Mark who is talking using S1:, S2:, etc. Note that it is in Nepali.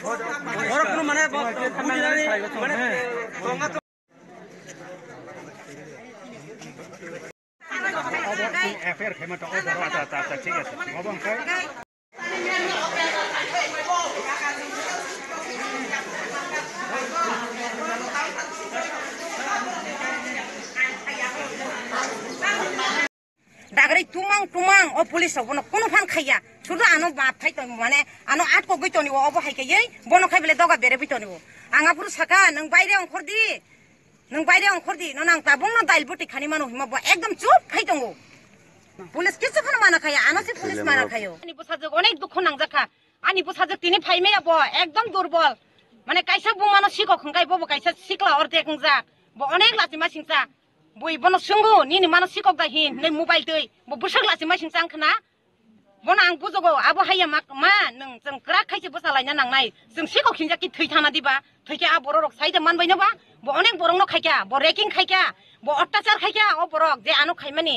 S1: गोरखपुर माने माने এফের খেমাটা অবরত আছে ঠিক আছে ভবন
S2: কয় दागरी तुमाङ तुमाङ ओ पुलिस बन कोनो फन खैया। छुदो आनो बात थाय त माने आनो आठ को गय तनी ओबो हाइके ये बन खै बेले दगा बेरे बितो निबो आङा पुरु साका नों बायरे अंखोर दि नों बायरे अंखोर दि न नांग ताबुंग न दाइल बुटी खानि मानु हिमाबो एकदम चुप खै तंगो पुलिस के सुखन मान खाय? आनो से पुलिस मान खायो। आनी पुसा जक अनेक दुख नांग जाखा। आनी पुसा जक तिनी फाइमे अब एकदम दुर्बल। माने कैसा बुमानो सिखो खंगाई बबो कैसा सिखला और देखंग बो अनेक लाती मासिंग বই বইবনো সঙ্গু নি মানো শিকক দা হিন নে মোবাইল তৈ বসাগলাসি মাইসিং চাংখনা বনো আং বুজগো আবো হাইয়া মা মা নং জং গ্রা খাইছে বসা বসালাইনা নাংনাই জং শিকক হিনজা কি থুই থানা দিবা থৈকে আ বড় রক সাইদে মানবাই নবা ব অনেক বরং খাইকা ব রেকিং খাইকা ব অত্যাচার খাইকা ও বরক যে আনো খাইমানি